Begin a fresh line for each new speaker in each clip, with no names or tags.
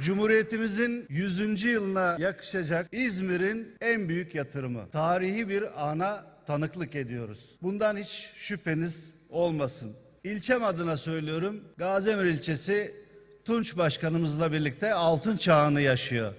Cumhuriyetimizin 100. yılına yakışacak İzmir'in en büyük yatırımı. Tarihi bir ana tanıklık ediyoruz. Bundan hiç şüpheniz olmasın. İlçem adına söylüyorum. Gazemir ilçesi Tunç Başkanımızla birlikte altın çağını yaşıyor.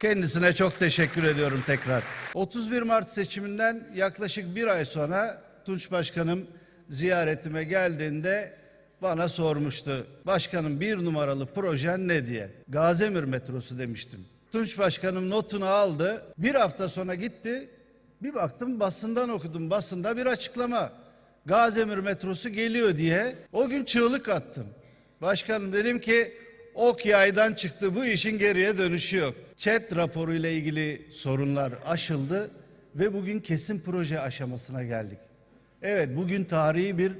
Kendisine çok teşekkür ediyorum tekrar. 31 Mart seçiminden yaklaşık bir ay sonra Tunç Başkanım ziyaretime geldiğinde bana sormuştu. Başkanım bir numaralı projen ne diye. Gazemir metrosu demiştim. Tunç Başkanım notunu aldı. Bir hafta sonra gitti. Bir baktım basından okudum. Basında bir açıklama. Gazemir metrosu geliyor diye. O gün çığlık attım. Başkanım dedim ki ok yaydan çıktı bu işin geriye dönüşü yok. ÇED raporu ile ilgili sorunlar aşıldı ve bugün kesin proje aşamasına geldik. Evet bugün tarihi bir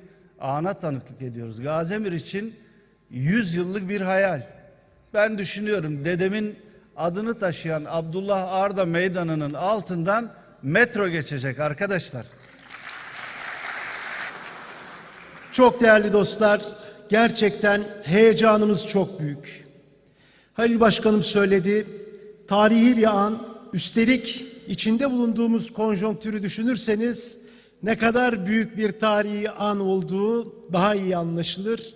ana tanıklık ediyoruz. Gazemir için 100 yıllık bir hayal. Ben düşünüyorum dedemin adını taşıyan Abdullah Arda Meydanı'nın altından metro geçecek arkadaşlar.
Çok değerli dostlar, gerçekten heyecanımız çok büyük. Halil Başkanım söyledi, tarihi bir an, üstelik içinde bulunduğumuz konjonktürü düşünürseniz ne kadar büyük bir tarihi an olduğu daha iyi anlaşılır.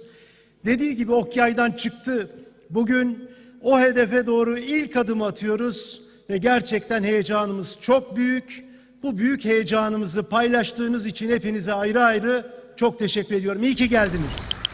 Dediği gibi ok yaydan çıktı. Bugün o hedefe doğru ilk adım atıyoruz ve gerçekten heyecanımız çok büyük. Bu büyük heyecanımızı paylaştığınız için hepinize ayrı ayrı çok teşekkür ediyorum. İyi ki geldiniz.